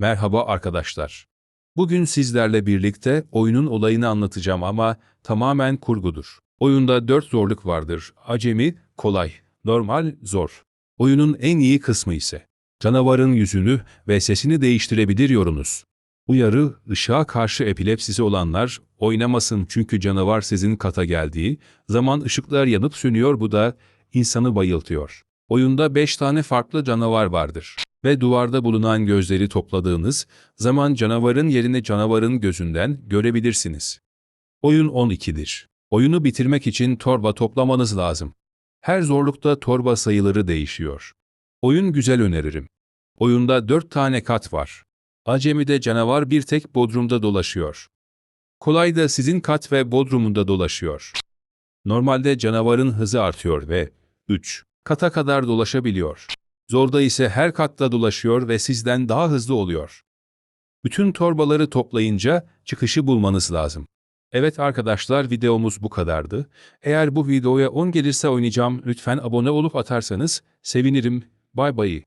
Merhaba arkadaşlar. Bugün sizlerle birlikte oyunun olayını anlatacağım ama tamamen kurgudur. Oyunda 4 zorluk vardır. Acemi, kolay, normal, zor. Oyunun en iyi kısmı ise canavarın yüzünü ve sesini değiştirebiliyorsunuz. Uyarı, ışığa karşı epilepsisi olanlar oynamasın çünkü canavar sizin kata geldiği zaman ışıklar yanıp sönüyor bu da insanı bayıltıyor. Oyunda 5 tane farklı canavar vardır ve duvarda bulunan gözleri topladığınız zaman canavarın yerini canavarın gözünden görebilirsiniz. Oyun 12'dir. Oyunu bitirmek için torba toplamanız lazım. Her zorlukta torba sayıları değişiyor. Oyun güzel öneririm. Oyunda 4 tane kat var. Acemi'de canavar bir tek bodrumda dolaşıyor. Kolayda sizin kat ve bodrumunda dolaşıyor. Normalde canavarın hızı artıyor ve 3 kata kadar dolaşabiliyor. Zorda ise her katta dolaşıyor ve sizden daha hızlı oluyor. Bütün torbaları toplayınca çıkışı bulmanız lazım. Evet arkadaşlar videomuz bu kadardı. Eğer bu videoya 10 gelirse oynayacağım lütfen abone olup atarsanız sevinirim. Bay bay.